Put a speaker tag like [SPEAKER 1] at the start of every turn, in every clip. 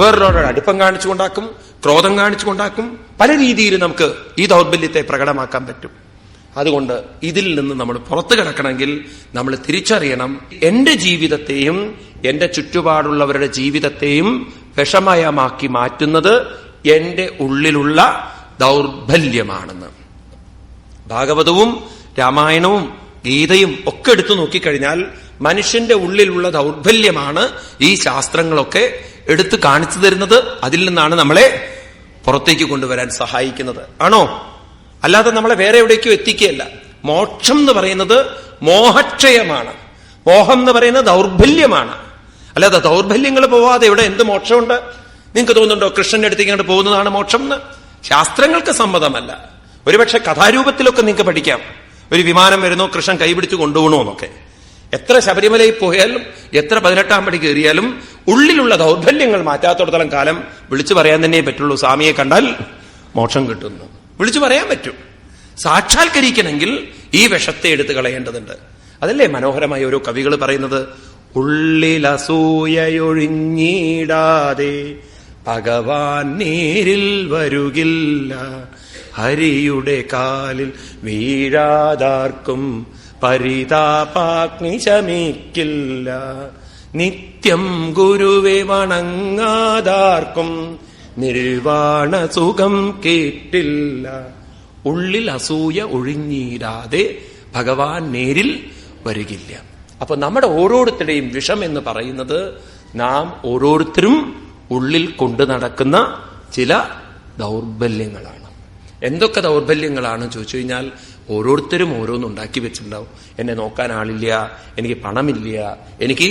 [SPEAKER 1] വേറൊരാളോട് അടുപ്പം കാണിച്ചുകൊണ്ടാക്കും ക്രോധം കാണിച്ചുകൊണ്ടാക്കും. പല രീതിയിൽ നമുക്ക് ഈ ദൗർബല്യത്തെ പ്രകടമാക്കാൻ പറ്റും. അതുകൊണ്ട് ഇതിൽ നിന്ന് നമ്മൾ പുറത്തു കിടക്കണമെങ്കിൽ നമ്മൾ തിരിച്ചറിയണം എന്റെ ജീവിതത്തെയും എന്റെ ചുറ്റുപാടുള്ളവരുടെ ജീവിതത്തെയും വിഷമയമാക്കി മാറ്റുന്നത് എന്റെ ഉള്ളിലുള്ള ദൗർബല്യമാണെന്ന്. ഭാഗവതവും രാമായണവും ഗീതയും ഒക്കെ എടുത്തു നോക്കിക്കഴിഞ്ഞാൽ മനുഷ്യന്റെ ഉള്ളിലുള്ള ദൗർബല്യമാണ് ഈ ശാസ്ത്രങ്ങളൊക്കെ എടുത്തു കാണിച്ചു തരുന്നത് അതിൽ നിന്നാണ് നമ്മളെ പുറത്തേക്ക് കൊണ്ടുവരാൻ സഹായിക്കുന്നത്. ആണോ? അല്ലാതെ നമ്മളെ വേറെ എവിടേക്കും എത്തിക്കുകയല്ല. മോക്ഷം എന്ന് പറയുന്നത് മോഹക്ഷയമാണ്. മോഹം എന്ന് പറയുന്നത് ദൗർബല്യമാണ്. അല്ലാതെ ദൗർബല്യങ്ങൾ പോവാതെ ഇവിടെ എന്ത് മോക്ഷമുണ്ട്? നിങ്ങൾക്ക് തോന്നുന്നുണ്ടോ കൃഷ്ണന്റെ അടുത്തേക്ക് അങ്ങോട്ട് പോകുന്നതാണ് മോക്ഷം എന്ന്? ശാസ്ത്രങ്ങൾക്ക് സമ്മതമല്ല. ഒരുപക്ഷെ കഥാരൂപത്തിലൊക്കെ നിങ്ങൾക്ക് പഠിക്കാം. ഒരു വിമാനം വരുന്നു കൃഷ്ണൻ കൈപിടിച്ച് കൊണ്ടുപോകണോ എന്നൊക്കെ. എത്ര ശബരിമലയിൽ പോയാലും എത്ര പതിനെട്ടാം പടി കയറിയാലും ഉള്ളിലുള്ള ദൗർബല്യങ്ങൾ മാറ്റാത്തോടത്തോളം കാലം വിളിച്ചു പറയാൻ തന്നെ പറ്റുള്ളൂ. സ്വാമിയെ കണ്ടാൽ മോക്ഷം കിട്ടുന്നു. വിളിച്ചു പറയാൻ പറ്റും. സാക്ഷാത്കരിക്കണമെങ്കിൽ ഈ വിഷത്തെ എടുത്ത് കളയേണ്ടതുണ്ട്. അതല്ലേ മനോഹരമായ ഓരോ കവികൾ പറയുന്നത്? ഉള്ളിലസൂയൊഴിഞ്ഞിടാതെ ഭഗവാൻ നേരിൽ വരുകില്ല. ഹരിയുടെ കാലിൽ വീഴാതാർക്കും പരിതാപാഗ്നി ശമിക്കില്ല നിത്യം ഗുരുവെ വണങ്ങാതാർക്കും നിർവാണ സുഖം കേട്ടില്ല. ഉള്ളിൽ അസൂയ ഒഴിഞ്ഞിടാതെ ഭഗവാൻ നേരിൽ വരികില്ല. അപ്പൊ നമ്മുടെ ഓരോരുത്തരുടെയും വിഷം എന്ന് പറയുന്നത് നാം ഓരോരുത്തരും ഉള്ളിൽ കൊണ്ടു നടക്കുന്ന ചില ദൗർബല്യങ്ങളാണ്. എന്തൊക്കെ ദൗർബല്യങ്ങളാണ് ചോദിച്ചു കഴിഞ്ഞാൽ ഓരോരുത്തരും ഓരോന്നുണ്ടാക്കി വെച്ചിട്ടുണ്ടാവും. എന്നെ നോക്കാൻ ആളില്ല എനിക്ക് പണമില്ല എനിക്ക്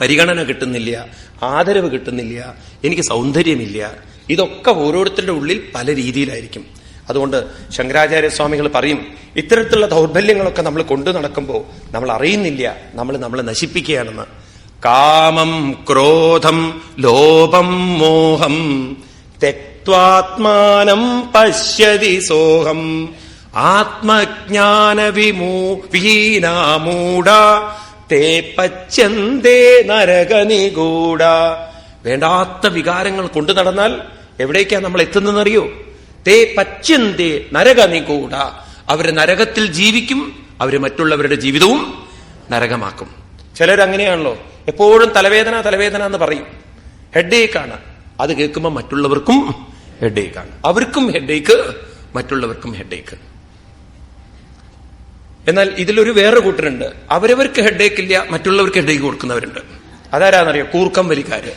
[SPEAKER 1] പരിഗണന കിട്ടുന്നില്ല ആദരവ് കിട്ടുന്നില്ല എനിക്ക് സൗന്ദര്യമില്ല. ഇതൊക്കെ ഓരോരുത്തരുടെ ഉള്ളിൽ പല രീതിയിലായിരിക്കും. അതുകൊണ്ട് ശങ്കരാചാര്യ സ്വാമികൾ പറയും ഇത്തരത്തിലുള്ള ദൗർബല്യങ്ങളൊക്കെ നമ്മൾ കൊണ്ടു നടക്കുമ്പോൾ നമ്മൾ അറിയുന്നില്ല നമ്മൾ നമ്മളെ നശിപ്പിക്കുകയാണെന്ന്. കാമം ക്രോധം ലോപം മോഹം തെക്വാത്മാനം പശ്യതി സോഹം. ആത്മജ്ഞാന വിമൂ വീനാമൂട തേ പച്ചന്തേ നരകനിഗൂഢ. വേണ്ടാത്ത വികാരങ്ങൾ കൊണ്ടു നടന്നാൽ എവിടേക്കാ നമ്മൾ എത്തുന്നതെന്നറിയോ? തേ പച്ചന്തേ നരകനിഗൂഢ. അവർ നരകത്തിൽ ജീവിക്കും അവർ മറ്റുള്ളവരുടെ ജീവിതവും നരകമാക്കും. ചിലരങ്ങനെയാണല്ലോ എപ്പോഴും തലവേദന തലവേദന എന്ന് പറയും. ഹെഡേക്കാണ്. അത് കേൾക്കുമ്പോൾ മറ്റുള്ളവർക്കും ഹെഡേക്കാണ്. അവർക്കും ഹെഡേക്ക് മറ്റുള്ളവർക്കും ഹെഡേക്ക്. എന്നാൽ ഇതിലൊരു വേറെ കൂട്ടരുണ്ട്. അവരവർക്ക് ഹെഡേക്ക് ഇല്ല മറ്റുള്ളവർക്ക് ഹെഡേക്ക് കൊടുക്കുന്നവരുണ്ട്. അതാരാന്നറിയോ? കൂർക്കം വലിക്കാര്.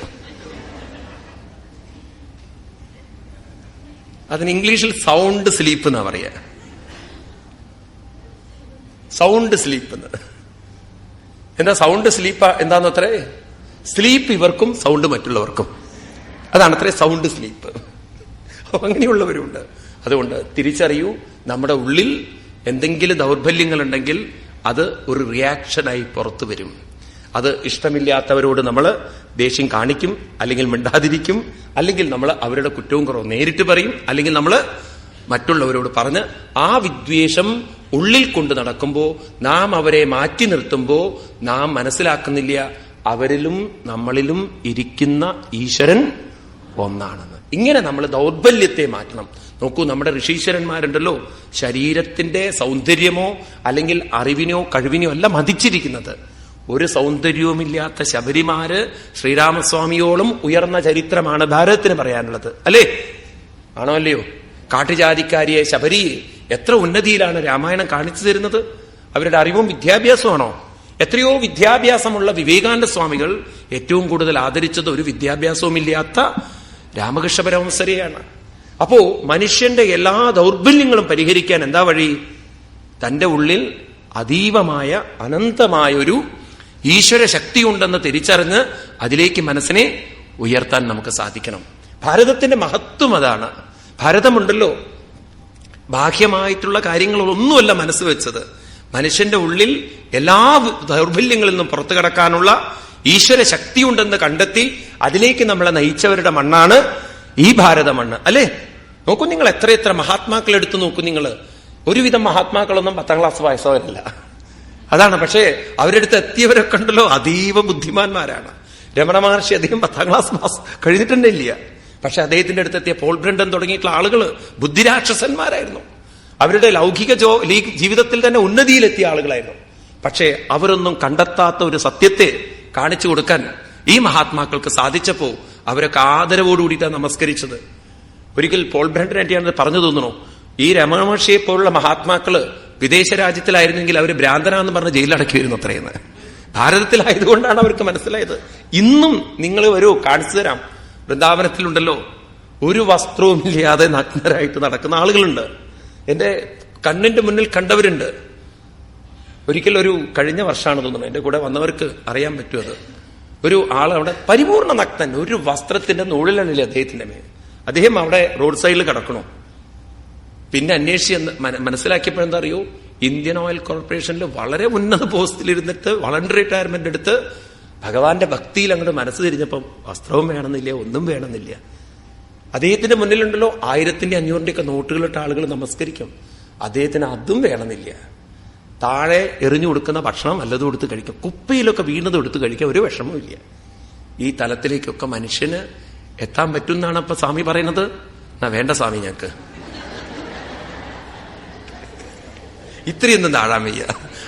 [SPEAKER 1] അതിന് ഇംഗ്ലീഷിൽ സൗണ്ട് സ്ലീപ്പ് എന്നാ പറയുക സൗണ്ട് സ്ലീപ്പ് എന്ന്. എന്താ സൗണ്ട് സ്ലീപ്പ് എന്താന്ന് അത്രേ? സ്ലീപ്പ് ഇവർക്കും സൗണ്ട് മറ്റുള്ളവർക്കും. അതാണ് അത്രേ സൗണ്ട് സ്ലീപ്പ് അങ്ങനെയുള്ളവരുണ്ട്. അതുകൊണ്ട് തിരിച്ചറിയൂ നമ്മുടെ ഉള്ളിൽ എന്തെങ്കിലും ദൗർബല്യങ്ങൾ ഉണ്ടെങ്കിൽ അത് ഒരു റിയാക്ഷനായി പുറത്തു വരും. അത് ഇഷ്ടമില്ലാത്തവരോട് നമ്മൾ ദേഷ്യം കാണിക്കും അല്ലെങ്കിൽ മിണ്ടാതിരിക്കും അല്ലെങ്കിൽ നമ്മൾ അവരുടെ കുറ്റവും കുറവും നേരിട്ട് പറയും അല്ലെങ്കിൽ നമ്മൾ മറ്റുള്ളവരോട് പറഞ്ഞ് ആ വിദ്വേഷം ഉള്ളിൽ കൊണ്ട് നടക്കുമ്പോൾ നാം അവരെ മാറ്റി നിർത്തുമ്പോൾ നാം മനസ്സിലാക്കുന്നില്ല അവരിലും നമ്മളിലും ഇരിക്കുന്ന ഈശ്വരൻ ഒന്നാണെന്ന്. ഇങ്ങനെ നമ്മൾ ദൗർബല്യത്തെ മാറ്റണം. നോക്കൂ നമ്മുടെ ഋഷീശ്വരന്മാരുണ്ടല്ലോ ശരീരത്തിന്റെ സൗന്ദര്യമോ അല്ലെങ്കിൽ അറിവിനോ കഴിവിനോ അല്ല മതിച്ചിരിക്കുന്നത്. ഒരു സൗന്ദര്യവുമില്ലാത്ത ശബരിമാര് ശ്രീരാമസ്വാമിയോളം ഉയർന്ന ചരിത്രമാണ് ഭാരതത്തിന് പറയാനുള്ളത്. അല്ലേ? ആണോ അല്ലയോ? കാട്ടുജാതിക്കാരിയെ ശബരി എത്ര ഉന്നതിയിലാണ് രാമായണം കാണിച്ചു തരുന്നത്? അവരുടെ അറിവും വിദ്യാഭ്യാസമാണോ? എത്രയോ വിദ്യാഭ്യാസമുള്ള വിവേകാനന്ദ സ്വാമികൾ ഏറ്റവും കൂടുതൽ ആദരിച്ചത് ഒരു വിദ്യാഭ്യാസവുമില്ലാത്ത രാമകൃഷ്ണ പരമസരെയാണ് അപ്പോ മനുഷ്യന്റെ എല്ലാ ദൗർബല്യങ്ങളും പരിഹരിക്കാൻ എന്താ വഴി? തന്റെ ഉള്ളിൽ അതീവമായ അനന്തമായൊരു ഈശ്വര ശക്തിയുണ്ടെന്ന് തിരിച്ചറിഞ്ഞ് അതിലേക്ക് മനസ്സിനെ ഉയർത്താൻ നമുക്ക് സാധിക്കണം. ഭാരതത്തിന്റെ മഹത്വം അതാണ്. ഭാരതമുണ്ടല്ലോ. ബാഹ്യമായിട്ടുള്ള കാര്യങ്ങളൊന്നുമല്ല മനസ്സ് വെച്ചത്. മനുഷ്യന്റെ ഉള്ളിൽ എല്ലാ ദൗർബല്യങ്ങളിൽ നിന്നും പുറത്തു കടക്കാനുള്ള ഈശ്വര ശക്തിയുണ്ടെന്ന് കണ്ടെത്തി അതിലേക്ക് നമ്മളെ നയിച്ചവരുടെ മണ്ണാണ് ഈ ഭാരത മണ്ണ് അല്ലേ? നോക്കൂ നിങ്ങൾ എത്ര എത്ര മഹാത്മാക്കൾ എടുത്തു നോക്കൂ നിങ്ങൾ ഒരുവിധം മഹാത്മാക്കളൊന്നും പത്താം ക്ലാസ് വയസ്സവരല്ല അതാണ് പക്ഷേ അവരെടുത്ത് എത്തിയവരൊക്കെ ഉണ്ടല്ലോ അതീവ ബുദ്ധിമാന്മാരാണ്. രമണ മഹർഷി അദ്ദേഹം പത്താം ക്ലാസ് പാസ് കഴിഞ്ഞിട്ട് ഇല്ല. പക്ഷെ അദ്ദേഹത്തിന്റെ അടുത്തെത്തിയ പോൾ ബ്രണ്ടൻ തുടങ്ങിയിട്ടുള്ള ആളുകൾ ബുദ്ധിരാക്ഷസന്മാരായിരുന്നു. അവരുടെ ലൗകിക ജോ ജീവിതത്തിൽ തന്നെ ഉന്നതിയിലെത്തിയ ആളുകളായിരുന്നു. പക്ഷേ അവരൊന്നും കണ്ടെത്താത്ത ഒരു സത്യത്തെ കാണിച്ചു കൊടുക്കാൻ ഈ മഹാത്മാക്കൾക്ക് സാധിച്ചപ്പോ അവരൊക്കെ ആദരവോടുകൂടിയിട്ടാണ് നമസ്കരിച്ചത്. ഒരിക്കൽ പോൾ ബ്രണ്ടൻ ആന്റിയാണ് പറഞ്ഞു തോന്നുന്നു. ഈ രമണ മഹർഷിയെ പോലുള്ള മഹാത്മാക്കൾ വിദേശ രാജ്യത്തിലായിരുന്നെങ്കിൽ അവർ ഭ്രാന്തനാന്ന് പറഞ്ഞ് ജയിലടക്കിയിരുന്നു അത്രയെന്ന് ഭാരതത്തിലായതുകൊണ്ടാണ് അവർക്ക് മനസ്സിലായത്. ഇന്നും നിങ്ങൾ വരൂ കാണിച്ചു തരാം. വൃന്ദാവനത്തിലുണ്ടല്ലോ. ഒരു വസ്ത്രവും ഇല്ലാതെ നഗ്നരായിട്ട് നടക്കുന്ന ആളുകളുണ്ട്. എന്റെ കണ്ണിന്റെ മുന്നിൽ കണ്ടവരുണ്ട്. ഒരിക്കൽ ഒരു കഴിഞ്ഞ വർഷമാണ് തോന്നുന്നത് എന്റെ കൂടെ വന്നവർക്ക് അറിയാൻ പറ്റും അത്. ഒരു ആൾ അവിടെ പരിപൂർണ നഗ്നൻ ഒരു വസ്ത്രത്തിന്റെ നൂഴിലണില്ലേ അദ്ദേഹത്തിന്റെ മേൽ. അദ്ദേഹം അവിടെ റോഡ് സൈഡിൽ കിടക്കണു. പിന്നെ അന്വേഷിച്ച് മനസ്സിലാക്കിയപ്പോഴെന്താ അറിയോ? ഇന്ത്യൻ ഓയിൽ കോർപ്പറേഷനിൽ വളരെ ഉന്നത പോസ്റ്റിലിരുന്നിട്ട് വളണ്ടറി റിട്ടയർമെന്റ് എടുത്ത് ഭഗവാന്റെ ഭക്തിയിൽ അങ്ങോട്ട് മനസ്സ് തിരിഞ്ഞപ്പം വസ്ത്രവും വേണമെന്നില്ല ഒന്നും വേണമെന്നില്ല. അദ്ദേഹത്തിന്റെ മുന്നിലുണ്ടല്ലോ ആയിരത്തിന്റെ അഞ്ഞൂറിന്റെ ഒക്കെ നോട്ടുകളിട്ട് ആളുകൾ നമസ്കരിക്കും. അദ്ദേഹത്തിന് അതും വേണമെന്നില്ല. താഴെ എറിഞ്ഞു കൊടുക്കുന്ന ഭക്ഷണം വല്ലതും എടുത്ത് കഴിക്കും. കുപ്പയിലൊക്കെ വീണത് എടുത്ത് കഴിക്കാൻ ഒരു വിഷമവും ഈ തലത്തിലേക്കൊക്കെ മനുഷ്യന് എത്താൻ പറ്റും എന്നാണ് അപ്പൊ സ്വാമി പറയുന്നത്? എന്നാ വേണ്ട സ്വാമി ഞങ്ങക്ക്. ഇത്രയൊന്നും താഴാൻ വയ്യ.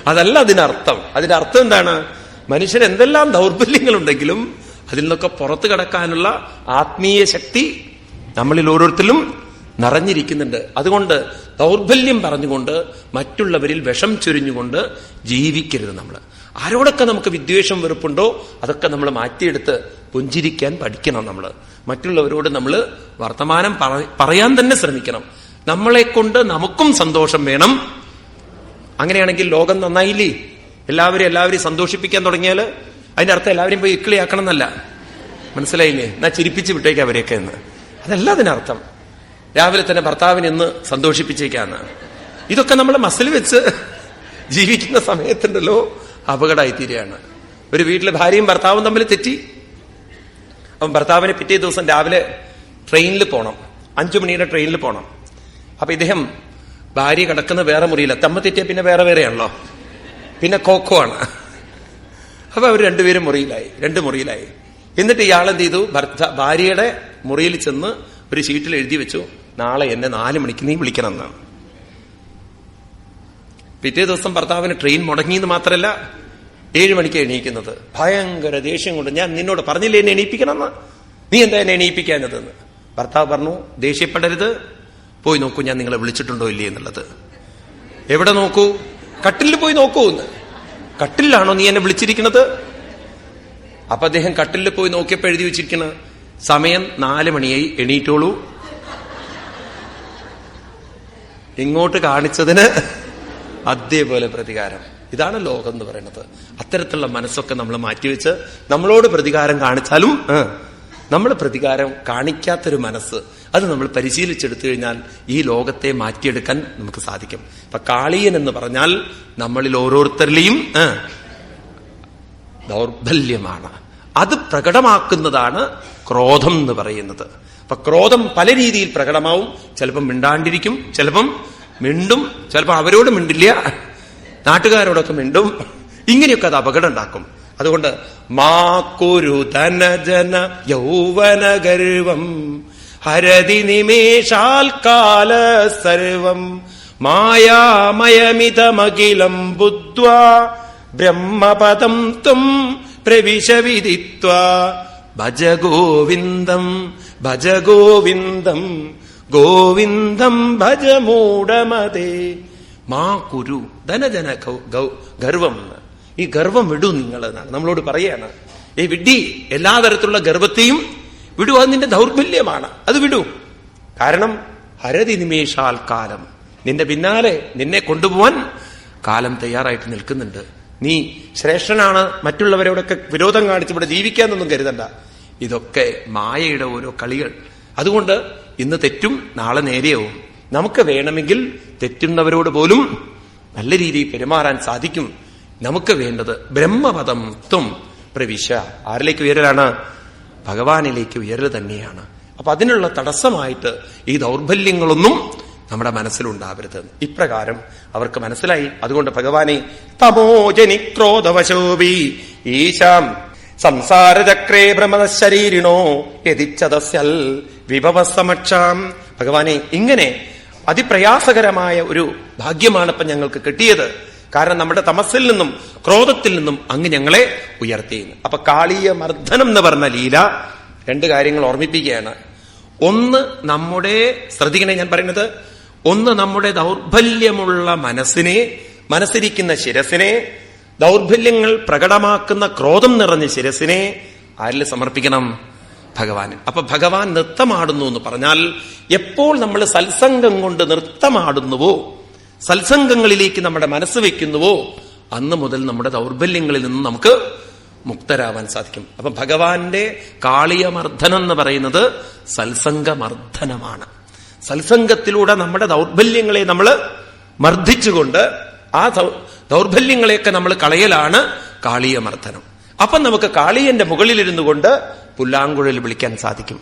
[SPEAKER 1] അതല്ല അതിനർത്ഥം. അതിന്റെ അർത്ഥം എന്താണ്? മനുഷ്യൻ എന്തെല്ലാം ദൗർബല്യങ്ങളുണ്ടെങ്കിലും അതിൽ നിന്നൊക്കെ പുറത്തു കടക്കാനുള്ള ആത്മീയ ശക്തി നമ്മളിൽ ഓരോരുത്തരും നിറഞ്ഞിരിക്കുന്നുണ്ട്. അതുകൊണ്ട് ദൗർബല്യം പറഞ്ഞുകൊണ്ട് മറ്റുള്ളവരിൽ വിഷം ചൊരിഞ്ഞുകൊണ്ട് ജീവിക്കരുത് നമ്മൾ ആരോടൊക്കെ നമുക്ക് വിദ്വേഷം വെറുപ്പുണ്ടോ അതൊക്കെ നമ്മൾ മാറ്റിയെടുത്ത് പുഞ്ചിരിക്കാൻ പഠിക്കണം നമ്മൾ. മറ്റുള്ളവരോട് നമ്മൾ വർത്തമാനം പറയാൻ തന്നെ ശ്രമിക്കണം. നമ്മളെ കൊണ്ട് നമുക്കും സന്തോഷം വേണം. അങ്ങനെയാണെങ്കിൽ ലോകം നന്നായില്ലേ? എല്ലാവരും എല്ലാവരെയും സന്തോഷിപ്പിക്കാൻ തുടങ്ങിയാൽ അതിന്റെ അർത്ഥം എല്ലാവരെയും പോയി ഇക്കിളിയാക്കണം എന്നല്ല. മനസ്സിലായില്ലേ? എന്നാ ചിരിപ്പിച്ച് വിട്ടേക്ക് അവരെയൊക്കെ എന്ന്. അതല്ല അതിനർത്ഥം രാവിലെ തന്നെ ഭർത്താവിനെ ഇന്ന് സന്തോഷിപ്പിച്ചേക്കാന്ന്. ഇതൊക്കെ നമ്മൾ മസിൽ വെച്ച് ജീവിക്കുന്ന സമയത്തുണ്ടല്ലോ. അപകടമായി തീരുകയാണ് ഒരു വീട്ടിലെ ഭാര്യയും ഭർത്താവും തമ്മിൽ തെറ്റി. അവൻ ഭർത്താവിനെ പിറ്റേ ദിവസം രാവിലെ ട്രെയിനിൽ പോകണം അഞ്ചു മണിയുടെ ട്രെയിനിൽ പോകണം അപ്പൊ ഇദ്ദേഹം ഭാര്യ കിടക്കുന്ന വേറെ മുറിയില്ല തമ്മ തെറ്റിയ പിന്നെ വേറെ വേറെയാണല്ലോ. പിന്നെ കോക്കോ ആണ്. അപ്പൊ അവർ രണ്ടുപേരും മുറിയിലായി. രണ്ട് മുറിയിലായി. എന്നിട്ട് ഇയാൾ എന്ത് ചെയ്തു? ഭർത്ത ഭാര്യയുടെ മുറിയിൽ ചെന്ന് ഒരു ഷീറ്റിൽ എഴുതി വെച്ചു. നാളെ എന്നെ നാല് മണിക്ക് നീ വിളിക്കണം എന്നാണ് പിറ്റേ ദിവസം ഭർത്താവിന് ട്രെയിൻ മുടങ്ങിയെന്ന് മാത്രമല്ല ഏഴ് മണിക്ക് എണീക്കുന്നത്. ഭയങ്കര ദേഷ്യം കൊണ്ട് ഞാൻ നിന്നോട് പറഞ്ഞില്ലേ എന്നെ എണീപ്പിക്കണമെന്ന്? നീ എന്താ എന്നെ എണീപ്പിക്കാഞ്ഞതെന്ന്? ഭർത്താവ് പറഞ്ഞു ദേഷ്യപ്പെടരുത്. പോയി നോക്കൂ ഞാൻ നിങ്ങളെ വിളിച്ചിട്ടുണ്ടോ ഇല്ലേ എന്നുള്ളത്. എവിടെ നോക്കൂ? കട്ടിലിൽ പോയി നോക്കൂ എന്ന്. കട്ടിലാണോ നീ എന്നെ വിളിച്ചിരിക്കുന്നത്? അപ്പൊ അദ്ദേഹം കട്ടിലിൽ പോയി നോക്കിയപ്പോ എഴുതി വെച്ചിരിക്കണ സമയം നാല് മണിയായി എണീറ്റോളൂ. ഇങ്ങോട്ട് കാണിച്ചതിന് അതേപോലെ പ്രതികാരം. ഇതാണ് ലോകം എന്ന് പറയുന്നത്. അത്തരത്തിലുള്ള മനസ്സൊക്കെ നമ്മൾ മാറ്റിവെച്ച് നമ്മളോട് പ്രതികാരം കാണിച്ചാലും നമ്മൾ പ്രതികാരം കാണിക്കാത്തൊരു മനസ്സ് അത് നമ്മൾ പരിശീലിച്ചെടുത്തു കഴിഞ്ഞാൽ ഈ ലോകത്തെ മാറ്റിയെടുക്കാൻ നമുക്ക് സാധിക്കും. ഇപ്പൊ കാളിയൻ എന്ന് പറഞ്ഞാൽ നമ്മളിൽ ഓരോരുത്തരിലെയും ദൗർബല്യമാണ്. അത് പ്രകടമാക്കുന്നതാണ് ക്രോധം എന്ന് പറയുന്നത്. അപ്പൊ ക്രോധം പല രീതിയിൽ പ്രകടമാവും. ചിലപ്പം മിണ്ടാണ്ടിരിക്കും ചിലപ്പം മിണ്ടും ചിലപ്പോൾ അവരോട് മിണ്ടില്ല. നാട്ടുകാരോടൊക്കെ മിണ്ടും ഇങ്ങനെയൊക്കെ അത് അപകടം ഉണ്ടാക്കും അതുകൊണ്ട് മാക്കുരു ധനജന യൗവന ഗർവം ഹരതി നിമേഷാൽ കാല സർവം മായാമയമിതമഖിലം ബുദ്ധ്വാ ബ്രഹ്മപദം തും പ്രവിശ വിദിത്വാ. ഭജ ഗോവിന്ദം ഭജ ഗോവിന്ദം ഗോവിന്ദം ഭജ മൂഢമതേ മാ കുരു ധനജന ഗർവം. ഈ ഗർവം വിടൂ നിങ്ങൾ എന്നാണ്. നമ്മളോട് പറയാണ് ഈ വിഡി എല്ലാ തരത്തിലുള്ള ഗർവത്തെയും വിടൂ. അത് നിന്റെ ദൗർബല്യമാണ്. അത് വിടൂ. കാരണം ഹരതി നിമേഷാൽ കാലം. നിന്റെ പിന്നാലെ നിന്നെ കൊണ്ടുപോവാൻ കാലം തയ്യാറായിട്ട് നിൽക്കുന്നുണ്ട്. നീ ശ്രേഷ്ഠനാണ്. മറ്റുള്ളവരോടൊക്കെ വിരോധം കാണിച്ച് ഇവിടെ ജീവിക്കാന്നൊന്നും കരുതണ്ട. ഇതൊക്കെ മായയുടെ ഓരോ കളികൾ. അതുകൊണ്ട് ഇന്ന് തെറ്റും നാളെ നേരെയാവും. നമുക്ക് വേണമെങ്കിൽ തെറ്റുന്നവരോട് പോലും നല്ല രീതിയിൽ പെരുമാറാൻ സാധിക്കും. നമുക്ക് വേണ്ടത് ബ്രഹ്മപദം ത്വം പ്രവിശ ആരിലേക്ക് ഉയരലാണ്? ഭഗവാനിലേക്ക് ഉയരൽ തന്നെയാണ്. അപ്പൊ അതിനുള്ള തടസ്സമായിട്ട് ഈ ദൗർബല്യങ്ങളൊന്നും നമ്മുടെ മനസ്സിലുണ്ടാവരുത്. ഇപ്രകാരം അവർക്ക് മനസ്സിലായി. അതുകൊണ്ട് ഭഗവാനെ തമോജനി ക്രോധവശോഭി സംസാരചക്രേ ഭ്രമശരീരിണോ യതിച്ചതസ്യൽ വിഭവസമക്ഷാം. ഭഗവാനെ ഇങ്ങനെ അതിപ്രയാസകരമായ ഒരു ഭാഗ്യമാണ് ഇപ്പൊ ഞങ്ങൾക്ക് കിട്ടിയത്. കാരണം നമ്മുടെ തമസിൽ നിന്നും ക്രോധത്തിൽ നിന്നും അങ്ങ് ഞങ്ങളെ ഉയർത്തിയിരുന്നു അപ്പൊ കാളീയ മർദ്ദനം എന്ന് പറഞ്ഞ ലീല രണ്ട് കാര്യങ്ങൾ ഓർമ്മിപ്പിക്കുകയാണ്. ഒന്ന് നമ്മുടെ ശ്രദ്ധിക്കണേ ഞാൻ പറയുന്നത് ഒന്ന് നമ്മുടെ ദൗർബല്യമുള്ള മനസ്സിനെ മനസ്സിരിക്കുന്ന ശിരസിനെ ദൗർബല്യങ്ങൾ പ്രകടമാക്കുന്ന ക്രോധം നിറഞ്ഞ ശിരസിനെ ആരിൽ സമർപ്പിക്കണം? ഭഗവാൻ അപ്പൊ ഭഗവാൻ നൃത്തമാടുന്നു എന്ന് പറഞ്ഞാൽ എപ്പോൾ നമ്മൾ സത്സംഗം കൊണ്ട് നൃത്തമാടുന്നുവോ സത്സംഗങ്ങളിലേക്ക് നമ്മുടെ മനസ്സ് വെക്കുന്നുവോ അന്ന് മുതൽ നമ്മുടെ ദൗർബല്യങ്ങളിൽ നിന്ന് നമുക്ക് മുക്തരാവാൻ സാധിക്കും. അപ്പൊ ഭഗവാന്റെ കാളിയമർദ്ദനം എന്ന് പറയുന്നത് സത്സംഗമർദ്ദനമാണ്. സത്സംഗത്തിലൂടെ നമ്മുടെ ദൗർബല്യങ്ങളെ നമ്മൾ മർദ്ദിച്ചുകൊണ്ട് ആ ദൗർബല്യങ്ങളെയൊക്കെ നമ്മൾ കളയലാണ് കാളിയമർദ്ദനം. അപ്പൊ നമുക്ക് കാളിയന്റെ മുകളിലിരുന്നു കൊണ്ട് പുല്ലാങ്കുഴൽ വിളിക്കാൻ സാധിക്കും.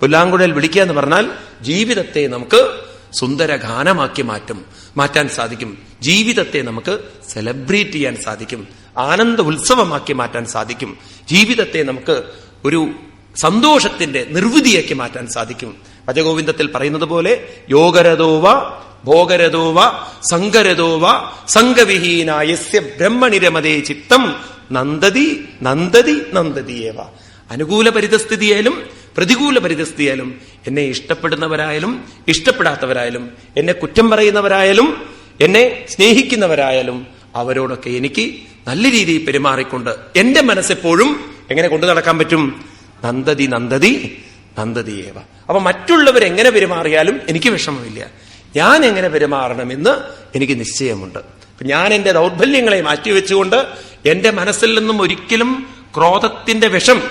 [SPEAKER 1] പുല്ലാങ്കുഴൽ വിളിക്കുക എന്ന് പറഞ്ഞാൽ ജീവിതത്തെ നമുക്ക് സുന്ദര ഗാനമാക്കി മാറ്റും മാറ്റാൻ സാധിക്കും. ജീവിതത്തെ നമുക്ക് സെലിബ്രേറ്റ് ചെയ്യാൻ സാധിക്കും. ആനന്ദ ഉത്സവമാക്കി മാറ്റാൻ സാധിക്കും. ജീവിതത്തെ നമുക്ക് ഒരു സന്തോഷത്തിന്റെ നിർവൃതിയാക്കി മാറ്റാൻ സാധിക്കും. ഭജഗോവിന്ദത്തിൽ പറയുന്നത് പോലെ യോഗരതോവ ഭോഗരതോവ സങ്കരതോവ സംഘവിഹീനായ ബ്രഹ്മണിരമതേ ചിത്തം നന്ദതി നന്ദതി നന്ദതിയേവ അനുകൂല പരിതസ്ഥിതിയായാലും പ്രതികൂല പരിതസ്ഥിതിയായാലും എന്നെ ഇഷ്ടപ്പെടുന്നവരായാലും ഇഷ്ടപ്പെടാത്തവരായാലും എന്നെ കുറ്റം പറയുന്നവരായാലും എന്നെ സ്നേഹിക്കുന്നവരായാലും അവരോടൊക്കെ എനിക്ക് നല്ല രീതിയിൽ പെരുമാറിക്കൊണ്ട് എന്റെ മനസ്സെപ്പോഴും എങ്ങനെ കൊണ്ടു നടക്കാൻ പറ്റും? നന്ദതി നന്ദതി നന്ദതിയേവ അപ്പൊ മറ്റുള്ളവർ എങ്ങനെ പെരുമാറിയാലും എനിക്ക് വിഷമമില്ല. ഞാൻ എങ്ങനെ പെരുമാറണമെന്ന് എനിക്ക് നിശ്ചയമുണ്ട്. ഞാൻ എന്റെ ദൗർബല്യങ്ങളെ മാറ്റിവെച്ചുകൊണ്ട് എന്റെ മനസ്സിൽ നിന്നും ഒരിക്കലും ക്രോധത്തിന്റെ വിഷം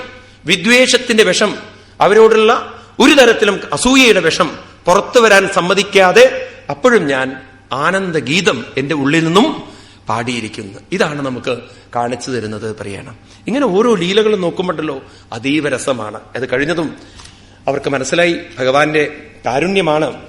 [SPEAKER 1] വിദ്വേഷത്തിന്റെ വിഷം അവരോടുള്ള ഒരു തരത്തിലും അസൂയയുടെ വിഷം പുറത്തു വരാൻ സമ്മതിക്കാതെ അപ്പോഴും ഞാൻ ആനന്ദഗീതം എന്റെ ഉള്ളിൽ നിന്നും പാടിയിരിക്കുന്നു. ഇതാണ് നമുക്ക് കാണിച്ചു തരുന്നത് പറയണം. ഇങ്ങനെ ഓരോ ലീലകളും നോക്കുമ്പോണ്ടല്ലോ അതീവ രസമാണ്. അത് കഴിഞ്ഞതും അവർക്ക് മനസ്സിലായി ഭഗവാന്റെ കാരുണ്യമാണ്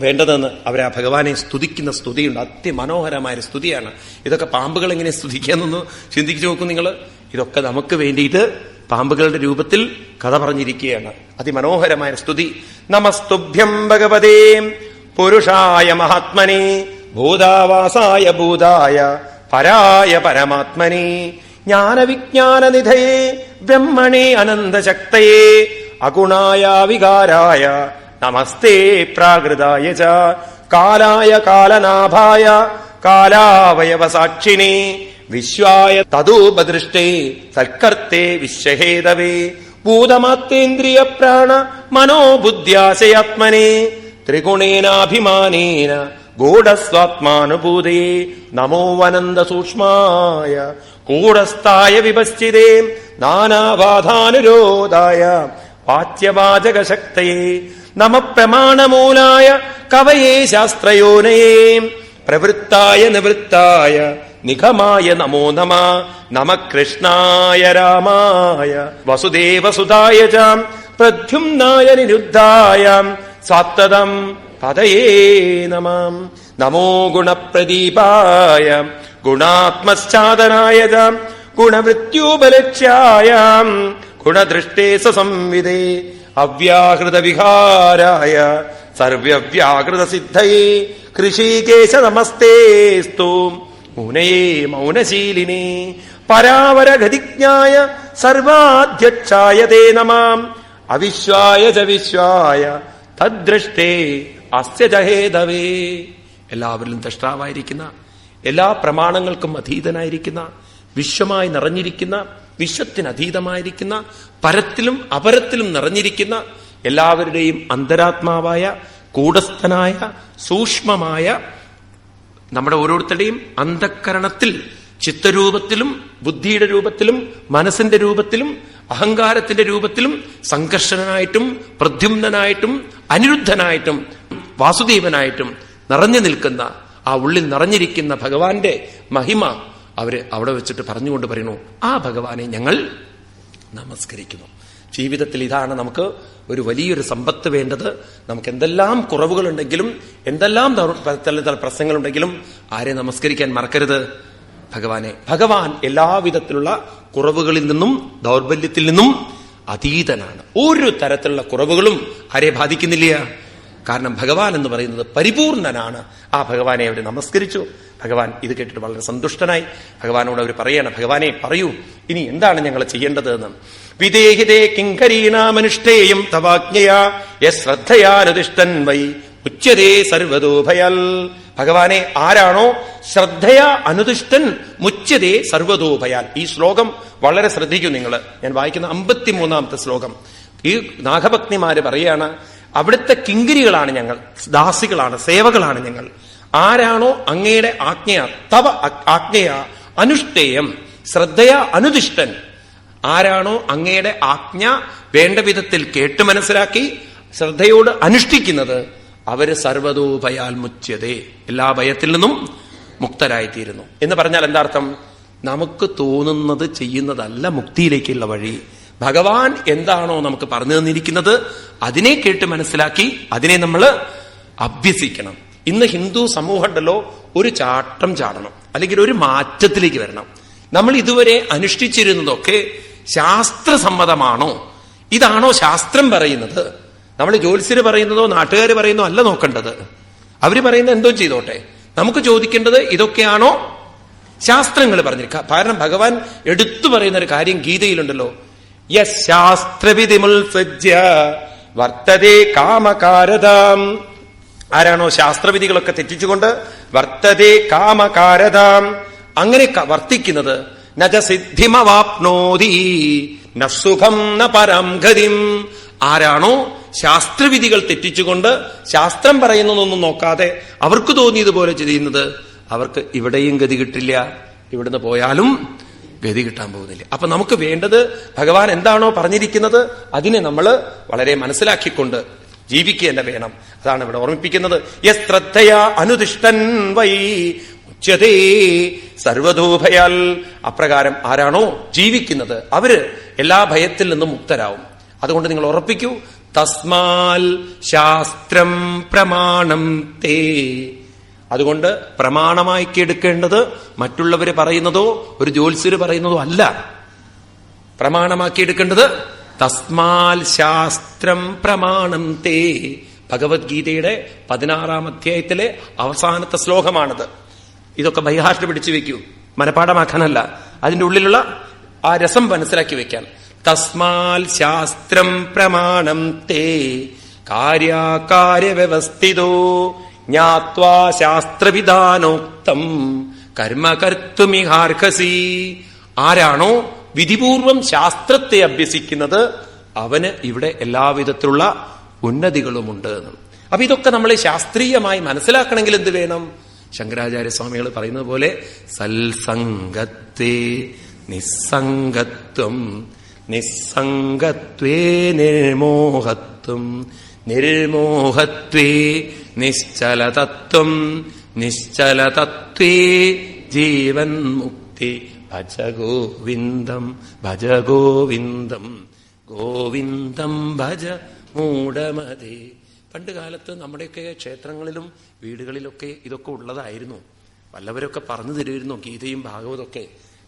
[SPEAKER 1] വേണ്ടതെന്ന് അവർ ആ ഭഗവാനെ സ്തുതിക്കുന്ന സ്തുതിയുണ്ട്. അതിമനോഹരമായ സ്തുതിയാണ്. ഇതൊക്കെ പാമ്പുകൾ എങ്ങനെ സ്തുതിക്കാന്നൊന്ന് ചിന്തിച്ചു നോക്കും നിങ്ങൾ ഇതൊക്കെ നമുക്ക് വേണ്ടിയിട്ട് പാമ്പുകളുടെ രൂപത്തിൽ കഥ പറഞ്ഞിരിക്കുകയാണ്. അതിമനോഹരമായ സ്തുതി. നമസ്തുഭ്യം ഭഗവതേ. പുരുഷായ മഹാത്മനെ. ഭൂതാവാസായ ഭൂതായ. പരായ പരമാത്മനെ. ജ്ഞാനവിജ്ഞാനനിധയേ. ബ്രഹ്മണേ അനന്തശക്തയെ. അഗുണായ വികാരായ. നമസ്തേ പ്രാകൃതായ ച. കാലായ കാലനാഭായ. കാലാവയവസാക്ഷിണേ വിശ്വായ തദൂപദൃഷ്ടേ സൽക്കർത്തേ വിശ്വഹേതവേ. ഭൂതമാത്തേന്ദ്രിയ പ്രാണ മനോബുദ്ധ്യാശയാത്മനെ. ത്രിഗുണേനാഭിമാനേന ഗൂഢസ്വാത്മാനുഭൂതേ നമോ അനന്ത സൂക്ഷ്മായ കൂടസ്ഥായ വിപശ്ചിതേ നാനാബാധാനുരോധായ വാച്യവാചകശക്തയെ. നമ പ്രമാണമൂലായ കവയേ ശാസ്ത്രയോനയേ. പ്രവൃത്തായ നിവൃത്തായ നിഖമായ നമോ നമ. നമ കൃഷ്ണായ രാമായ. വസുദേവസുതായ ചാം. പ്രദ്യുംനായ നിരുദ്ധായ. സാത്തതം പതയേ നമാം. നമോ ഗുണപ്രദീപായ. ഗുണാത്മശ്ചാദനായ ചാം. ഗുണവൃത്യൂപലക്ഷ്യായ ഗുണദൃഷ്ടേ സംവിധേ. അവ്യാഹൃത വിഹാരായ സർവ്യവ്യാഹൃത സിദ്ധയേ കൃഷികേശ നമസ്തേസ്തു മുനയേ മൗനശീലിനേ പരാവരഗതിജ്ഞായ സർവാധ്യക്ഷായ തേ നമാം. അവിശ്വായ ച വിശ്വായ തദ്ദൃഷ്ടേ അസ്യ ച ഹേതവേ. എല്ലാവരിലും ദ്രഷ്ടാവായിരിക്കുന്ന എല്ലാ പ്രമാണങ്ങൾക്കും അതീതനായിരിക്കുന്ന വിശ്വമായി നിറഞ്ഞിരിക്കുന്ന വിശ്വത്തിനധീതമായിരിക്കുന്ന പരത്തിലും അപരത്തിലും നിറഞ്ഞിരിക്കുന്ന എല്ലാവരുടെയും അന്തരാത്മാവായ കൂടസ്ഥനായ സൂക്ഷ്മമായ നമ്മുടെ ഓരോരുത്തരുടെയും അന്ധക്കരണത്തിൽ ചിത്തരൂപത്തിലും ബുദ്ധിയുടെ രൂപത്തിലും മനസ്സിന്റെ രൂപത്തിലും അഹങ്കാരത്തിന്റെ രൂപത്തിലും സംഘർഷനായിട്ടും പ്രദ്യുമ്നായിട്ടും അനിരുദ്ധനായിട്ടും വാസുദേവനായിട്ടും നിറഞ്ഞു നിൽക്കുന്ന ആ ഉള്ളിൽ നിറഞ്ഞിരിക്കുന്ന ഭഗവാന്റെ മഹിമ അവർ അവിടെ വെച്ചിട്ട് പറഞ്ഞുകൊണ്ട് പറയുന്നു ആ ഭഗവാനെ ഞങ്ങൾ നമസ്കരിക്കുന്നു. ജീവിതത്തിൽ ഇതാണ് നമുക്ക് ഒരു വലിയൊരു സമ്പത്ത് വേണ്ടത്. നമുക്ക് എന്തെല്ലാം കുറവുകളുണ്ടെങ്കിലും എന്തെല്ലാം തല പ്രശ്നങ്ങളുണ്ടെങ്കിലും ആരെ നമസ്കരിക്കാൻ മറക്കരുത്. ഭഗവാനെ ഭഗവാൻ എല്ലാവിധത്തിലുള്ള കുറവുകളിൽ നിന്നും ദൗർബല്യത്തിൽ നിന്നും അതീതനാണ്. ഒരു തരത്തിലുള്ള കുറവുകളും ആരെ ബാധിക്കുന്നില്ല. കാരണം ഭഗവാൻ എന്ന് പറയുന്നത് പരിപൂർണനാണ്. ആ ഭഗവാനെ അവർ നമസ്കരിച്ചു. ഭഗവാൻ ഇത് കേട്ടിട്ട് വളരെ സന്തുഷ്ടനായി. ഭഗവാനോട് അവർ പറയണം ഭഗവാനെ പറയൂ. ഇനി എന്താണ് ഞങ്ങൾ ചെയ്യേണ്ടത് എന്ന് വിദേഹിതേ കിങ്കരീണാമനുഷ്ഠേയം തവാജ്ഞയാ ശ്രദ്ധയാനുതിഷ്ഠൻ വൈ ഉച്ചതേ സർവതോഭയൽ. ഭഗവാനെ ആരാണോ? ശ്രദ്ധയാ അനുദിഷ്ടൻ മുച്ചതേ സർവതോഭയാൽ. ഈ ശ്ലോകം വളരെ ശ്രദ്ധിക്കൂ നിങ്ങൾ ഞാൻ വായിക്കുന്ന അമ്പത്തിമൂന്നാമത്തെ ശ്ലോകം. ഈ നാഗഭക്തിമാര് പറയാണ് അവിടുത്തെ കിങ്കിരികളാണ് ഞങ്ങൾ ദാസികളാണ് സേവകളാണ് ഞങ്ങൾ. ആരാണോ അങ്ങയുടെ ആജ്ഞയ തവ ആജ്ഞയ അനുഷ്ഠേയം ശ്രദ്ധയ അനുദിഷ്ടൻ ആരാണോ അങ്ങയുടെ ആജ്ഞ വേണ്ട വിധത്തിൽ കേട്ട് മനസ്സിലാക്കി ശ്രദ്ധയോട് അനുഷ്ഠിക്കുന്നത് അവർ സർവതോഭയാൽ മുച്ചതേ. എല്ലാ ഭയത്തിൽ നിന്നും മുക്തരായിത്തീരുന്നു. എന്ന് പറഞ്ഞാൽ എന്താർത്ഥം? നമുക്ക് തോന്നുന്നത് ചെയ്യുന്നതല്ല മുക്തിയിലേക്കുള്ള വഴി. ഭഗവാൻ എന്താണോ നമുക്ക് പറഞ്ഞു തന്നിരിക്കുന്നത് അതിനെ കേട്ട് മനസ്സിലാക്കി അതിനെ നമ്മൾ അഭ്യസിക്കണം. ഇന്ന് ഹിന്ദു സമൂഹമുണ്ടല്ലോ ഒരു ചാട്ടം ചാടണം. അല്ലെങ്കിൽ ഒരു മാറ്റത്തിലേക്ക് വരണം. നമ്മൾ ഇതുവരെ അനുഷ്ഠിച്ചിരുന്നതൊക്കെ ശാസ്ത്രസമ്മതമാണോ? ഇതാണോ ശാസ്ത്രം പറയുന്നത്? നമ്മൾ ജ്യോത്സ്യര് പറയുന്നതോ നാട്ടുകാർ പറയുന്നതോ അല്ല നോക്കേണ്ടത്. അവർ പറയുന്നത് എന്തോ ചെയ്തോട്ടെ. നമുക്ക് ചോദിക്കേണ്ടത് ഇതൊക്കെയാണോ? ശാസ്ത്രങ്ങൾ പറഞ്ഞിരിക്കുക കാരണം ഭഗവാൻ എടുത്തു പറയുന്ന ഒരു കാര്യം ഗീതയിലുണ്ടല്ലോ. യസ് ശാസ്ത്രവിധിമുത്സജ്യ വർത്തതേ കാമകാരതാം ആരാണോ ശാസ്ത്രവിധികളൊക്കെ തെറ്റിച്ചുകൊണ്ട് വർത്തതേ കാമകാരതാം അങ്ങനെ വർത്തിക്കുന്നത് നജ സിദ്ധിമവാപ്നോതി ന സുഖം ന പരം ഗതിം. ആരാണോ ശാസ്ത്രവിധികൾ തെറ്റിച്ചുകൊണ്ട് ശാസ്ത്രം പറയുന്നതൊന്നും നോക്കാതെ അവർക്ക് തോന്നിയതുപോലെ ചെയ്യുന്നത് അവർക്ക് ഇവിടെയും ഗതി കിട്ടില്ല. ഇവിടുന്ന് പോയാലും ഗതി കിട്ടാൻ പോകുന്നില്ല. അപ്പൊ നമുക്ക് വേണ്ടത് ഭഗവാൻ എന്താണോ പറഞ്ഞിരിക്കുന്നത് അതിനെ നമ്മൾ വളരെ മനസ്സിലാക്കിക്കൊണ്ട് ജീവിക്കുക തന്നെ വേണം. അതാണ് ഇവിടെ ഓർമ്മിപ്പിക്കുന്നത്. യശ്രദ്ധയാ അനുദിഷ്ടൻ വൈ ഉച്ചതേ സർവതോഭയാൽ അപ്രകാരം ആരാണോ ജീവിക്കുന്നത് അവർ എല്ലാ ഭയത്തിൽ നിന്നും മുക്തരാവും. അതുകൊണ്ട് നിങ്ങൾ ഉറപ്പിക്കൂ തസ്മാൽ ശാസ്ത്രം പ്രമാണം തേ. അതുകൊണ്ട് പ്രമാണമാക്കി എടുക്കേണ്ടത് മറ്റുള്ളവർ പറയുന്നതോ ഒരു ജ്യോത്സ്യര് പറയുന്നതോ അല്ല. പ്രമാണമാക്കി എടുക്കേണ്ടത് തസ്മാൽ ശാസ്ത്രം പ്രമാണം തേ. ഭഗവത്ഗീതയുടെ പതിനാറാം അധ്യായത്തിലെ അവസാനത്തെ ശ്ലോകമാണത്. ഇതൊക്കെ ബൈഹാർട്ട് പിടിച്ചു വെക്കൂ. മനഃപ്പാടമാക്കാനല്ല അതിന്റെ ഉള്ളിലുള്ള ആ രസം മനസ്സിലാക്കി വെക്കാൻ. തസ്മാൽ ശാസ്ത്രം പ്രമാണം തേ. കാര്യാകാര്യ വ്യവസ്ഥിതോ ജ്ഞാത്വാ ശാസ്ത്രവിധാനോക്തം കർമ്മ കർത്തുമിഹാർഹസി ആരാണോ വിധിപൂർവം ശാസ്ത്രത്തെ അഭ്യസിക്കുന്നത് അവന് ഇവിടെ എല്ലാവിധത്തിലുള്ള ഉന്നതികളുമുണ്ട്. അപ്പൊ ഇതൊക്കെ നമ്മൾ ശാസ്ത്രീയമായി മനസ്സിലാക്കണമെങ്കിൽ എന്ത് വേണം? ശങ്കരാചാര്യ സ്വാമികൾ പറയുന്നത് പോലെ സൽസംഗത്തെ നിസ്സംഗത്വം നിസ്സംഗത്വേ നിർമോഹത്വം നിർമോഹത്വേ നിശ്ചലതത്വം നിശ്ചലതത്വേ ജീവൻ മുക്തി. ഭജ ഗോവിന്ദം ഭജ ഗോവിന്ദം ഗോവിന്ദം ഭജ മൂടമതി. പണ്ട് കാലത്ത് നമ്മുടെയൊക്കെ ക്ഷേത്രങ്ങളിലും വീടുകളിലൊക്കെ ഇതൊക്കെ ഉള്ളതായിരുന്നു. വല്ലവരൊക്കെ പറഞ്ഞു തരുമായിരുന്നു ഗീതയും ഭാഗവതമൊക്കെ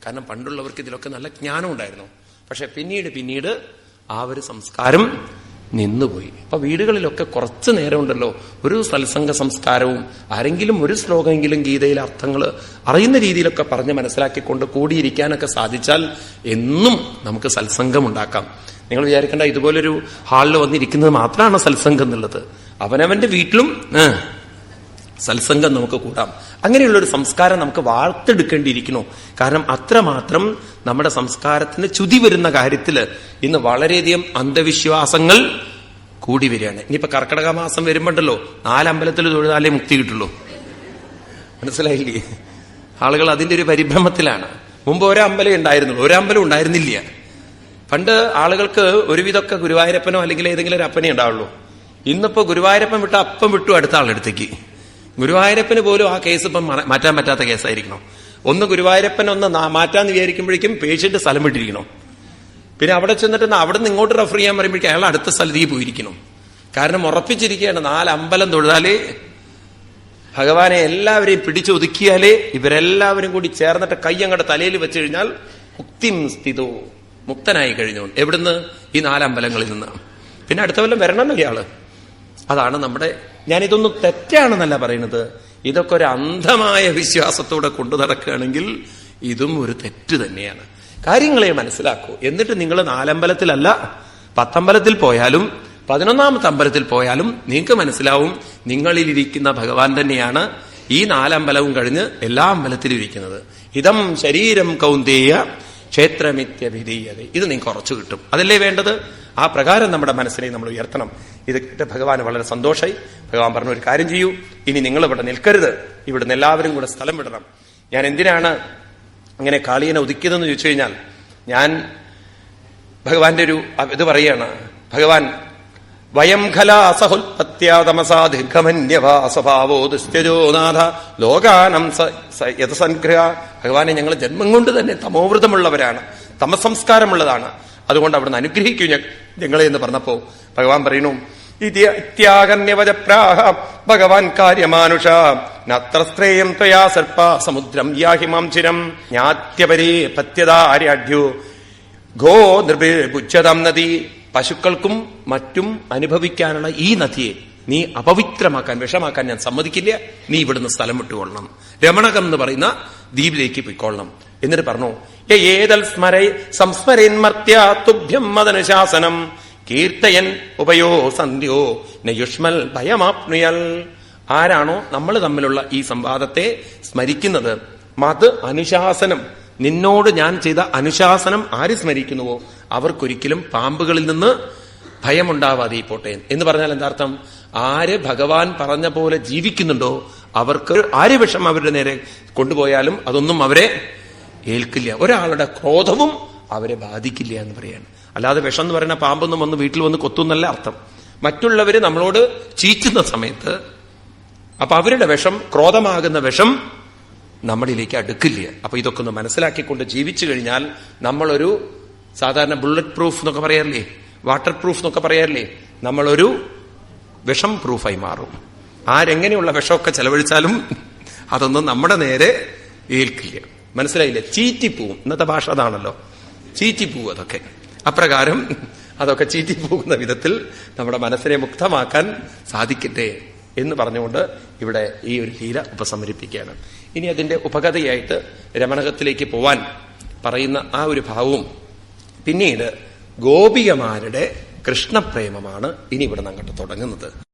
[SPEAKER 1] കാരണം പണ്ടുള്ളവർക്ക് ഇതിലൊക്കെ നല്ല ജ്ഞാനം ഉണ്ടായിരുന്നു പക്ഷെ പിന്നീട് പിന്നീട് ആ ഒരു സംസ്കാരം നിന്നുപോയി. അപ്പൊ വീടുകളിലൊക്കെ കുറച്ചു നേരം ഉണ്ടല്ലോ ഒരു സത്സംഗ സംസ്കാരവും ആരെങ്കിലും ഒരു ശ്ലോകമെങ്കിലും ഗീതയിലെ അർത്ഥങ്ങൾ അറിയുന്ന രീതിയിലൊക്കെ പറഞ്ഞ് മനസ്സിലാക്കിക്കൊണ്ട് കൂടിയിരിക്കാനൊക്കെ സാധിച്ചാൽ എന്നും നമുക്ക് സത്സംഗം ഉണ്ടാക്കാം നിങ്ങൾ വിചാരിക്കേണ്ട ഇതുപോലൊരു ഹാളിൽ വന്നിരിക്കുന്നത് മാത്രമാണ് സത്സംഗം എന്നുള്ളത്. അവനവന്റെ വീട്ടിലും സത്സംഗം നമുക്ക് കൂടാം അങ്ങനെയുള്ള ഒരു സംസ്കാരം നമുക്ക് വാർത്തെടുക്കേണ്ടിയിരിക്കുന്നു. കാരണം അത്രമാത്രം നമ്മുടെ സംസ്കാരത്തിന് ചുതി വരുന്ന കാര്യത്തിൽ ഇന്ന് വളരെയധികം അന്ധവിശ്വാസങ്ങൾ കൂടി വരികയാണ്. ഇനിയിപ്പോ കർക്കിടക മാസം വരുമ്പോണ്ടല്ലോ നാലമ്പലത്തിൽ തൊഴുതാലേ മുക്തി കിട്ടുള്ളൂ. മനസ്സിലായില്ലേ? ആളുകൾ അതിന്റെ ഒരു പരിഭ്രമത്തിലാണ്. മുമ്പ് ഒരമ്പലം ഉണ്ടായിരുന്നുള്ളൂ. ഒരമ്പലം ഉണ്ടായിരുന്നില്ല. പണ്ട് ആളുകൾക്ക് ഒരുവിധമൊക്കെ ഗുരുവായൂരപ്പനോ അല്ലെങ്കിൽ ഏതെങ്കിലും ഒരു അപ്പനെ ഉണ്ടാവുള്ളൂ. ഇന്നിപ്പോ ഗുരുവായൂരപ്പൻ വിട്ട അപ്പം വിട്ടു അടുത്ത ആളെടുത്തേക്ക് ഗുരുവായൂരപ്പന് പോലും ആ കേസ് ഇപ്പം മാറ്റാൻ പറ്റാത്ത കേസായിരിക്കണം ഒന്ന് ഗുരുവായൂരപ്പൻ ഒന്ന് മാറ്റാന്ന് വിചാരിക്കുമ്പോഴേക്കും പേഷ്യന്റ് സ്ഥലം വിട്ടിരിക്കണം പിന്നെ അവിടെ ചെന്നിട്ട് അവിടെ നിന്ന് ഇങ്ങോട്ട് റെഫർ ചെയ്യാൻ പറയുമ്പോഴേക്കും അയാൾ അടുത്ത സ്ഥലത്തേക്ക് പോയിരിക്കണം കാരണം ഉറപ്പിച്ചിരിക്കുകയാണ് നാല് അമ്പലം തൊഴുതാലേ ഭഗവാനെ എല്ലാവരെയും പിടിച്ചൊതുക്കിയാലേ ഇവരെല്ലാവരും കൂടി ചേർന്നിട്ട് കൈ അങ്ങോട്ട് തലയിൽ വെച്ച് കഴിഞ്ഞാൽ മുക്തിം സ്ഥിതോ. മുക്തനായി കഴിഞ്ഞു. എവിടുന്ന്? ഈ നാലമ്പലങ്ങളിൽ നിന്ന്. പിന്നെ അടുത്ത കൊല്ലം വരണം ഇയാൾ അതാണ് നമ്മുടെ ഞാനിതൊന്നും തെറ്റാണെന്നല്ല പറയുന്നത്. ഇതൊക്കെ ഒരു അന്ധമായ വിശ്വാസത്തോടെ കൊണ്ടു നടക്കുകയാണെങ്കിൽ ഇതും ഒരു തെറ്റ് തന്നെയാണ്. കാര്യങ്ങളെ മനസ്സിലാക്കൂ. എന്നിട്ട് നിങ്ങൾ നാലമ്പലത്തിലല്ല പത്തമ്പലത്തിൽ പോയാലും പതിനൊന്നാമത്തെ അമ്പലത്തിൽ പോയാലും നിങ്ങൾക്ക് മനസ്സിലാവും നിങ്ങളിലിരിക്കുന്ന ഭഗവാൻ തന്നെയാണ് ഈ നാലമ്പലവും കഴിഞ്ഞ് എല്ലാ അമ്പലത്തിലും ഇരിക്കുന്നത് ഇതം ശരീരം കൗന്ദേയ ക്ഷേത്രമിത്യഭിധീയത. ഇത് നിങ്ങൾക്ക് കുറച്ചു കിട്ടും. അതല്ലേ വേണ്ടത്? ആ പ്രകാരം നമ്മുടെ മനസ്സിനെ നമ്മൾ ഉയർത്തണം. ഇത് കേട്ട് ഭഗവാൻ വളരെ സന്തോഷമായി ഭഗവാൻ പറഞ്ഞു ഒരു കാര്യം ചെയ്യൂ. ഇനി നിങ്ങൾ ഇവിടെ നിൽക്കരുത്. ഇവിടുന്ന് എല്ലാവരും കൂടെ സ്ഥലം വിടണം. ഞാൻ എന്തിനാണ് അങ്ങനെ കാളിയനെ ഒതുക്കിയതെന്ന് ചോദിച്ചു കഴിഞ്ഞാൽ ഞാൻ ഭഗവാന്റെ ഒരു ഇത് പറയാണ് ഭഗവാൻ വയം ഖലാസഹുൽപത്യാതമസാ ദീർഘമന്യവാ സ്വഭാവോ ദുസ്ഥജോ നാഥ ലോകാനം യഥസംഗ്രഹ. ഭഗവാനെ ഞങ്ങൾ ജന്മം കൊണ്ട് തന്നെ തമോവൃതമുള്ളവരാണ്. തമസംസ്കാരമുള്ളതാണ്. അതുകൊണ്ട് അവിടുന്ന് അനുഗ്രഹിക്കൂ ഞങ്ങളെ എന്ന് പറഞ്ഞപ്പോ ഭഗവാൻ പറയുന്നു ഇത്യാഗന്യവജപ്രാഹ ഭഗവാൻ കാര്യമാനുഷ. നത്രസ്ത്രേയം ത്വയാ സർപ്പ സമുദ്രം യാഹിമാം ചിരം. ജ്ഞാത്യപരേ പത്യതാര്യാഢ്യോ. ഗോ നിർഭുജതം നദി. പശുക്കൾക്കും മറ്റും അനുഭവിക്കാനുള്ള ഈ നദിയെ നീ അപവിത്രമാക്കാൻ വിഷമാക്കാൻ ഞാൻ സമ്മതിക്കില്ല. നീ ഇവിടുന്ന് സ്ഥലം വിട്ടുകൊള്ളണം. രമണകം എന്ന് പറയുന്ന ദ്വീപിലേക്ക് പോയിക്കൊള്ളണം. എന്നിട്ട് പറഞ്ഞു ഏതൽ സ്മരൈ സംസ്മരന്മർത്യ തുഭ്യം മദനുശാസനം? കീർത്തയൻ ഉപയോ സന്ധ്യോ നയുഷ്മൽ ഭയമാപ്നുയൽ. ആരാണോ നമ്മൾ തമ്മിലുള്ള ഈ സംവാദത്തെ സ്മരിക്കുന്നത്? മത് അനുശാസനം. നിന്നോട് ഞാൻ ചെയ്ത അനുശാസനം ആര് സ്മരിക്കുന്നുവോ? അവർക്കൊരിക്കലും പാമ്പുകളിൽ നിന്ന് ഭയമുണ്ടാവാതെ പോട്ടെ. എന്ന് പറഞ്ഞാൽ എന്താർത്ഥം? ആര് ഭഗവാൻ പറഞ്ഞ പോലെ ജീവിക്കുന്നുണ്ടോ? അവർക്ക് ആര് വിഷം അവരുടെ നേരെ കൊണ്ടുപോയാലും അതൊന്നും അവരെ ഏൽക്കില്ല ഒരാളുടെ ക്രോധവും അവരെ ബാധിക്കില്ല എന്ന് പറയാണ്. അല്ലാതെ വിഷം എന്ന് പറയുന്ന പാമ്പൊന്നും വന്ന് വീട്ടിൽ വന്ന് കൊത്തുന്നല്ല അർത്ഥം. മറ്റുള്ളവര് നമ്മളോട് ചീറ്റുന്ന സമയത്ത് അപ്പൊ അവരുടെ വിഷം ക്രോധമാകുന്ന വിഷം നമ്മളിലേക്ക് അടുക്കില്ല. അപ്പൊ ഇതൊക്കെ ഒന്ന് മനസ്സിലാക്കിക്കൊണ്ട് ജീവിച്ചു കഴിഞ്ഞാൽ നമ്മളൊരു സാധാരണ ബുള്ളറ്റ് പ്രൂഫ് എന്നൊക്കെ പറയാറില്ലേ? വാട്ടർ പ്രൂഫ് എന്നൊക്കെ പറയാറില്ലേ? നമ്മളൊരു വിഷം പ്രൂഫായി മാറും. ആരെങ്ങനെയുള്ള വിഷമൊക്കെ ചെലവഴിച്ചാലും അതൊന്നും നമ്മുടെ നേരെ ഏൽക്കില്ല. മനസ്സിലായില്ലേ? ചീറ്റിപ്പോവും. ഇന്നത്തെ ഭാഷ അതാണല്ലോ. ചീറ്റിപ്പോവും അതൊക്കെ. അപ്രകാരം അതൊക്കെ ചീറ്റിപ്പോകുന്ന വിധത്തിൽ നമ്മുടെ മനസ്സിനെ മുക്തമാക്കാൻ സാധിക്കട്ടെ എന്ന് പറഞ്ഞുകൊണ്ട് ഇവിടെ ഈ ഒരു ലീല ഉപസമരിപ്പിക്കുകയാണ്. ഇനി അതിന്റെ ഉപകഥയായിട്ട് രമണകത്തിലേക്ക് പോവാൻ പറയുന്ന ആ ഒരു ഭാവവും പിന്നീട് ഗോപികമാരുടെ കൃഷ്ണപ്രേമമാണ് ഇനി ഇവിടെ അങ്ങോട്ട് തുടങ്ങുന്നത്.